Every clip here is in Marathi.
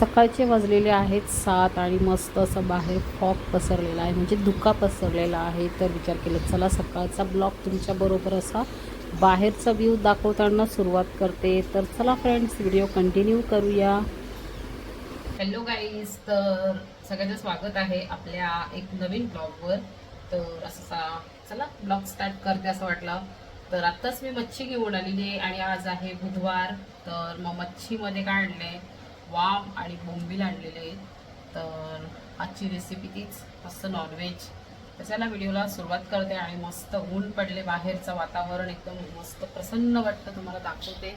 सकाळचे वाजलेले आहेत सात आणि मस्त असं बाहेर फॉग पसरलेला आहे म्हणजे धुका पसरलेला आहे. तर विचार केला चला सकाळचा ब्लॉग तुमच्याबरोबर असा बाहेरचा व्ह्यू दाखवताना सुरुवात करते. तर चला फ्रेंड्स व्हिडिओ कंटिन्यू करूया. हॅलो गाईज तर सगळ्यांचं स्वागत आहे आपल्या एक नवीन ब्लॉगवर तर असा चला ब्लॉग स्टार्ट करते असं वाटलं. तर आत्ताच मी मच्छी घेऊन आलेली आहे आणि आज आहे बुधवार. तर मग मच्छीमध्ये काय आणले वाम आणि बोंबील आणलेले आहेत. तर आजची रेसिपी तीच मस्त नॉनव्हेज त्याच्याला व्हिडिओला सुरुवात करते आणि मस्त ऊन पडले बाहेरचं वातावरण एकदम मस्त प्रसन्न वाटतं तुम्हाला दाखवते.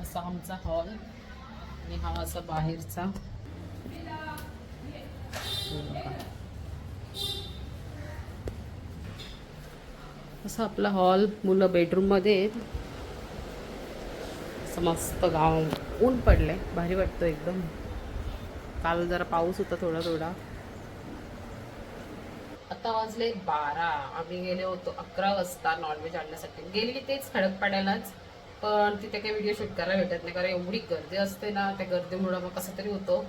असा आमचा हॉल आणि हा असा बाहेरचा. असा आपला हॉल मुलं बेडरूममध्ये आहेत. असं मस्त गाव ऊन आहे भारी वाटतं एकदम. काल जरा पाऊस होता थोडा थोडा. आता वाजले बारा. आम्ही गेले होतो अकरा वाजता नॉनव्हेज आणण्यासाठी. गेलेली तेच खडकपाड्यालाच पण तिथे काही व्हिडिओ शूट करायला भेटत नाही. कारण एवढी गर्दी असते ना त्या गर्दीमुळं मग कसं तरी होतो.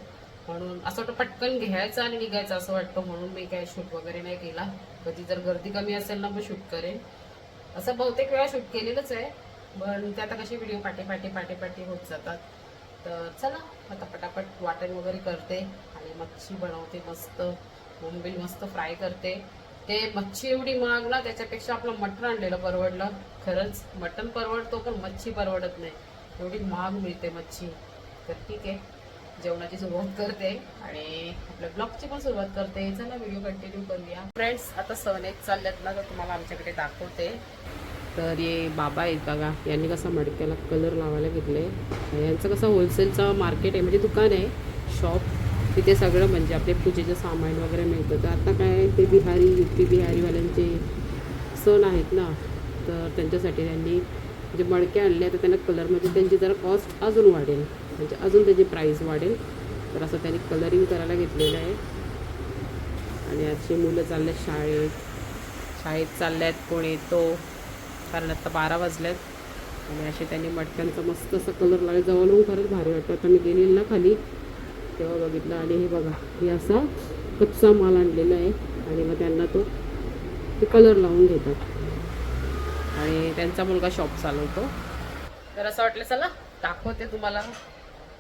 म्हणून असं वाटतं पटकन घ्यायचं आणि निघायचं असं वाटतं. म्हणून मी काय शूट वगैरे नाही केला. कधी जर गर्दी कमी असेल ना मग शूट करेन. असं बहुतेक वेळा शूट केलेलंच आहे. पण ते आता कसे व्हिडिओ पाटे पाटे पाटे पाटे होत जातात. तर चला आता पटापट वाटण वगैरे करते आणि मच्छी बनवते मस्त. मुंबई मस्त फ्राय करते. ते मच्छी एवढी महाग ना त्याच्यापेक्षा आपलं मटण आणलेलं परवडलं. खरंच मटण परवडतो पण मच्छी परवडत नाही. एवढी महाग मिळते मच्छी. तर ठीक आहे. जेवणाची सुरुवात करते आणि आपल्या ब्लॉगची पण सुरुवात करते. चला व्हिडिओ कंटिन्यू करूया. फ्रेंड्स आता सण एक चालल्यात ना तर तुम्हाला आमच्याकडे दाखवते. तर ये बाबा आहेत बघा. यांनी कसं मडक्याला कलर लावायला घेतले यांचं कसं होलसेलचं मार्केट आहे म्हणजे दुकान आहे शॉप तिथे सगळं म्हणजे आपले पूजेचं सामान वगैरे मिळतं. तर आता काय ते बिहारी यू पी बिहारीवाल्यांचे सण आहेत ना तर त्यांच्यासाठी त्यांनी जे मडके आणले तर त्यांना कलरमध्ये म्हणजे त्यांची जरा कॉस्ट अजून वाढेल. म्हणजे अजून त्याची प्राईस वाढेल. तर असं त्यांनी कलरिंग करायला घेतलेलं आहे. आणि आजची मुलं चालले शाळेत. शाळेत चालल्यात कोण येतो? कारण आता बारा वाजल्यात आणि असे त्यांनी मटक्यांचा मस्त असं कलर लावले जवळून खरंच भारी वाटतं आता मी गेलेली ना खाली तेव्हा बघितलं. आणि हे बघा हे असा कच्चा माल आणलेला आहे. आणि मग त्यांना तो ते कलर लावून घेतात. आणि त्यांचा मुलगा शॉप चालवतो. तर असं वाटलं चला दाखवते तुम्हाला.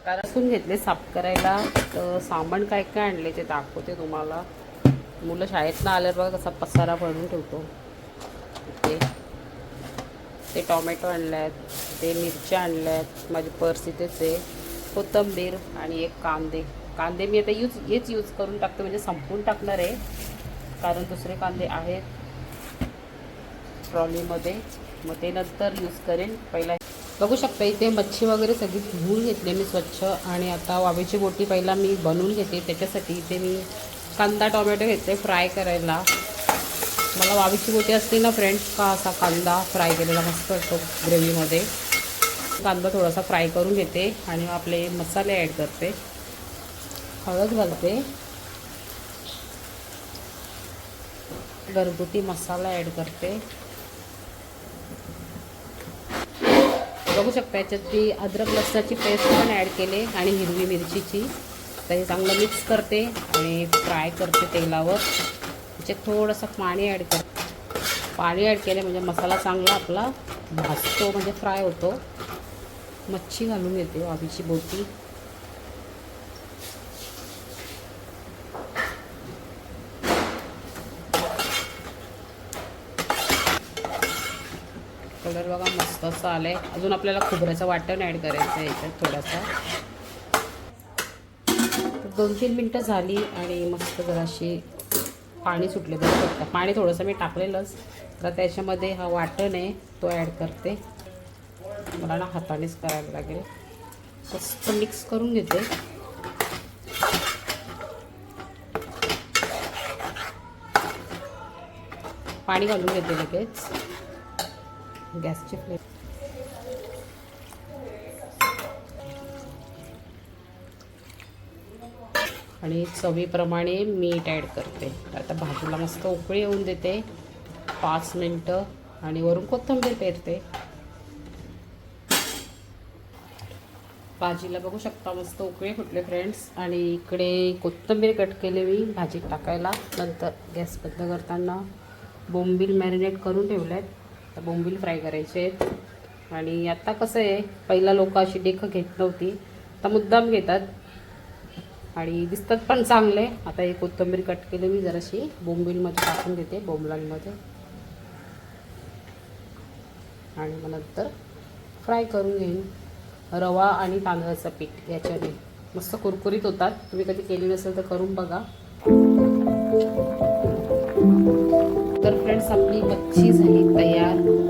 कारण असून घेतले साफ करायला. तर सामान काय काय आणले ते दाखवते तुम्हाला. मुलं शाळेतनं आल्यावर बघा कसा पसारा भरून ठेवतो. ते ते टॉमॅटो आणल्यात ते मिरच्या आणल्या आहेत माझी पर्स इथेच आहे. कोथिंबीर आणि एक कांदे. कांदे मी आता यूज हेच यूज करून टाकते म्हणजे संपवून टाकणार आहे. कारण दुसरे कांदे आहेत ट्रॉलीमध्ये. मग ते नंतर यूज करेन. पहिला बघू शकता इथे मच्छी वगैरे सगळी धुवून घेतली मी स्वच्छ. आणि आता वावेची बोटी पहिला मी बनवून घेते. त्याच्यासाठी इथे मी कांदा टोमॅटो घेते फ्राय करायला. मला वावीची बोटी असते ना फ्रेंड्स का असा कांदा फ्राय केलेला मस्त असतो ग्रेव्हीमध्ये कांदा थोडासा फ्राय करून घेते आणि आपले मसाले ॲड करते. हळद घालते. घरगुती मसाला ॲड करते. बघू शकता याच्यात ती अद्रक लसणाची पेस्ट पण ॲड केले आणि हिरवी मिरचीची. तर हे चांगलं मिक्स करते आणि फ्राय करते तेलावर. त्याच्यात थोडंसं पाणी ॲड कर. पाणी ॲड केले म्हणजे मसाला चांगला आपला भाजतो म्हणजे फ्राय होतो. मच्छी घालून घेते हो वावीची बोटी. कलर बघा मस्त असं आलंय. अजून आपल्याला खोबऱ्याचं वाटण ॲड करायचं आहे याच्यात थोडासा. तर दोन तीन मिनटं झाली आणि मस्त जराशी पाणी सुटले बघू शकतं पाणी थोडंसं मी टाकलेलंच. तर त्याच्यामध्ये हा वाटण आहे तो ॲड करते. मला ना हातानेच करायला लागेल. मस्त मिक्स करून घेते. पाणी घालून घेते लगेच. गॅसची फ्लेम आणि चवीप्रमाणे मीठ ॲड करते. आता भाजीला मस्त उकळी येऊन देते. पाच मिनटं आणि वरून कोथिंबीर पेरते. भाजीला बघू शकता मस्त उकळे फुटले फ्रेंड्स आणि इकडे कोथिंबीर कट केली मी भाजीत टाकायला. नंतर गॅस बंद करताना बोंबील मॅरिनेट करून ठेवले आहेत तर बोंबील फ्राय करायचे आहेत. आणि आता कसं आहे पहिला लोक अशी डेखं घेत नव्हती. आता मुद्दाम घेतात. आणि दिसतात पण चांगले. आता हे कोथिंबीर कट केली मी जराशी. बोंबीलमध्ये टाकून देते बोंबलांमध्ये. आणि मग नंतर फ्राय करून घेईन. रवा आणि तांदळाचं पीठ याच्याने. मस्त कुरकुरीत होतात. तुम्ही कधी केली नसेल तर करून बघा. तर फ्रेंड्स आपली मच्छी झाली तयार.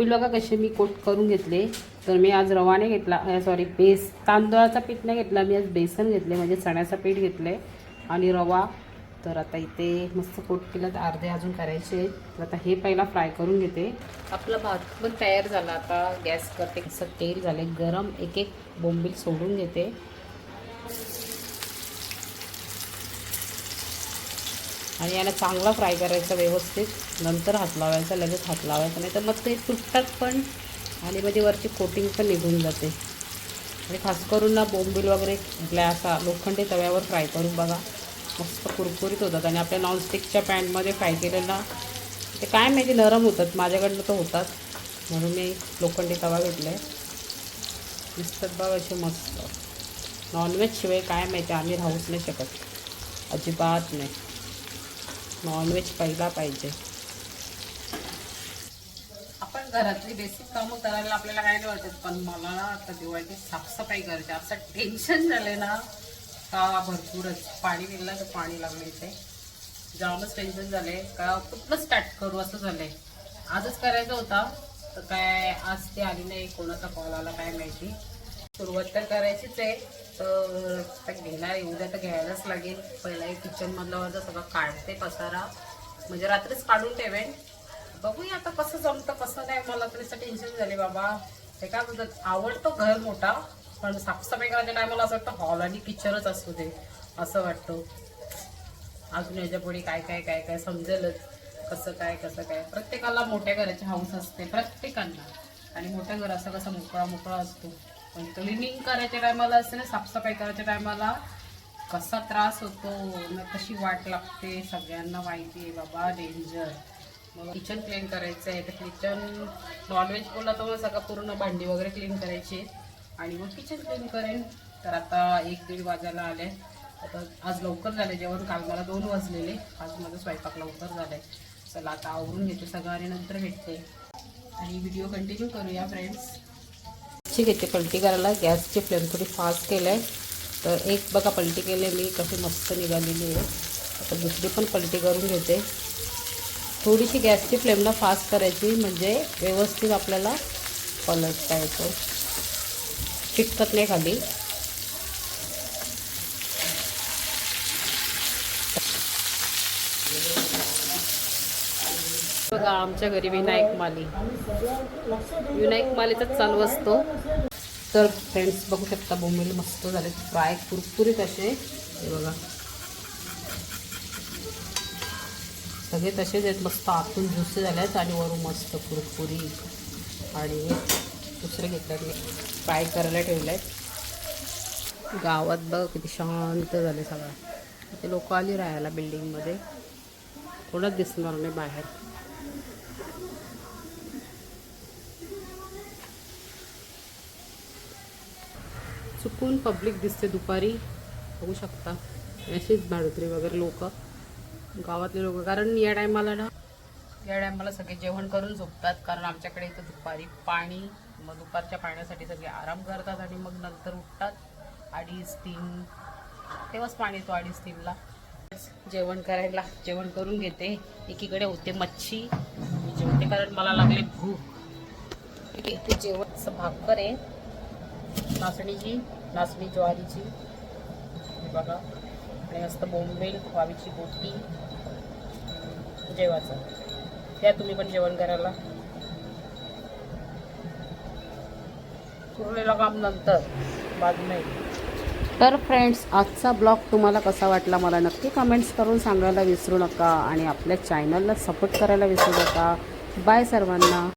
कोथिंबीर बघा कसे मी कोट करून घेतले. तर मी आज रवाने घेतला सॉरी बेस तांदळाचा पीठ नाही घेतला मी आज बेसन घेतले म्हणजे चण्याचं पीठ घेतले आणि रवा. तर आता इथे मस्त कोट केलं तर अर्धे अजून करायचे आहेत. तर आता हे पहिला फ्राय करून घेते. आपला भात पण तयार झाला आता गॅस करते तेल झाले गरम एक एक बोंबील सोडून घेते आणि याला चांगला फ्राय करायचा व्यवस्थित. नंतर हात लावायचा लगेच हात लावायचा. नाही तर मग ते तुटतात पण. आणि मध्ये वरची कोटिंग पण निघून जाते. आणि खास करून ना बोंबील वगैरे आपल्या असा लोखंडी तव्यावर फ्राय करून बघा. मस्त कुरकुरीत होतात. आणि आपल्या नॉनस्टिकच्या पॅनमध्ये फ्राय केलेला ते काय माहिती नरम होतात. माझ्याकडनं तर होतात. म्हणून मी लोखंडी तवा घेतला आहे दिसतात बघ असे मस्त. नॉनव्हेजशिवाय काय माहिती आम्ही राहूच नाही शकत. अजिबात नाही. नॉनव्हेज पहिला पाहिजे. आपण घरातली बेसिक कामं करायला आपल्याला काय नाही वाटत पण मला ना आता दिवाळीची साफसफाई करायची असं टेन्शन झालंय ना का भरपूरच. पाणी दिलं तर पाणी लागलं इथे. जामच टेन्शन झाले का कुठलं स्टार्ट करू असं झालंय. आजच करायचं होता तर काय आज ते आली नाही कोणाचा कॉल आला काय माहिती. सुरुवात तर करायचीच आहे. तर आता घेणार उद्या तर घ्यायलाच लागेल. पहिला एक किचनमधला वरचा सगळं काढते पसारा. म्हणजे रात्रीच काढून ठेवेन. बघूया आता कसं जमतं कसं नाही. मला तर असं टेन्शन झाले बाबा. हे काय म्हणतात आवडतो घर मोठा पण साफसफाई करायच्या टायमाला असं वाटतं हॉल आणि किचनच असतो ते असं वाटतं. अजून याच्यापुढे काय काय काय काय समजेलच. कसं काय कसं काय. प्रत्येकाला मोठ्या घराची हाऊस असते. प्रत्येकांना. आणि मोठं घर असं कसं मोकळा मोकळा असतो. पण क्लिनिंग करायच्या टायमाला असते ना साफसफाई करायच्या टायमाला कसा त्रास होतो ना कशी वाट लागते सगळ्यांना माहिती आहे बाबा डेंजर मग किचन क्लीन करायचं आहे तर किचन नॉनव्हेज बोलला तर मग सगळं पूर्ण भांडी वगैरे क्लीन करायची आणि मग किचन क्लीन करेन. तर आता एक दीड वाजायला आले. आता आज लवकर झाले जेवण काल मला दोन वाजलेले. आज माझं स्वयंपाक लवकर झालाय. चला आता आवरून घेते सगळं आणि नंतर भेटते. आणि व्हिडिओ कंटिन्यू करूया फ्रेंड्स ठीक आहे ते पलटी करायला गॅसची फ्लेम थोडी फास्ट केलं आहे. तर एक बघा पलटी केले मी कशी मस्त निघालेली आहे. आता दुसरी पण पलटी करून घेते. थोडीशी गॅसची फ्लेमला फास्ट करायची म्हणजे व्यवस्थित आपल्याला पलटता येतो. चिटकत नाही खाली. बघा आमच्या घरी विनायक माली. विनायक मालीचाच चालू असतो. तर फ्रेंड्स बघू शकता बोंबील मस्त झाले फ्राय कुरकुरीत असे. हे बघा. सगळे तसेच आहेत. मस्त आतून झुसे झाले आहेत आणि वरून मस्त कुरकुरी. आणि दुसरे घेतल्यात मी. फ्राय करायला ठेवले आहेत गावात बघ किती शांत झाले सगळं. ते लोक आली राहायला बिल्डिंगमध्ये कोणच दिसणार नाही बाहेर. चुकून पब्लिक दिसते दुपारी. बघू शकता. अशीच भाडोत्री वगैरे लोक. गावातले लोक. कारण या टायमाला ना या टायमाला सगळे जेवण करून झोपतात. कारण आमच्याकडे इथं दुपारी पाणी मग दुपारच्या पाण्यासाठी सगळे आराम करतात आणि मग नंतर उठतात. अडीच तीन. तेव्हाच पाणी येतो अडीच तीनला जेवण करायला जेवण करून घेते. एकीकडे होते मच्छी. मी जेवते कारण मला लागले भूक. इथे जेवणचं भाकर आहे. नाचणीची नाचणी ज्वारीची. बघा. आणि मस्त बोंबेल वावीची बोटी. जेवायचं. त्या तुम्ही पण जेवण करायला. उरलेलं काम नंतर. बाद नाही. तर फ्रेंड्स आजचा ब्लॉग तुम्हाला कसा वाटला मला नक्की कमेंट्स करून सांगायला विसरू नका. आणि आपल्या चॅनलला सपोर्ट करायला विसरू नका. बाय सर्वांना.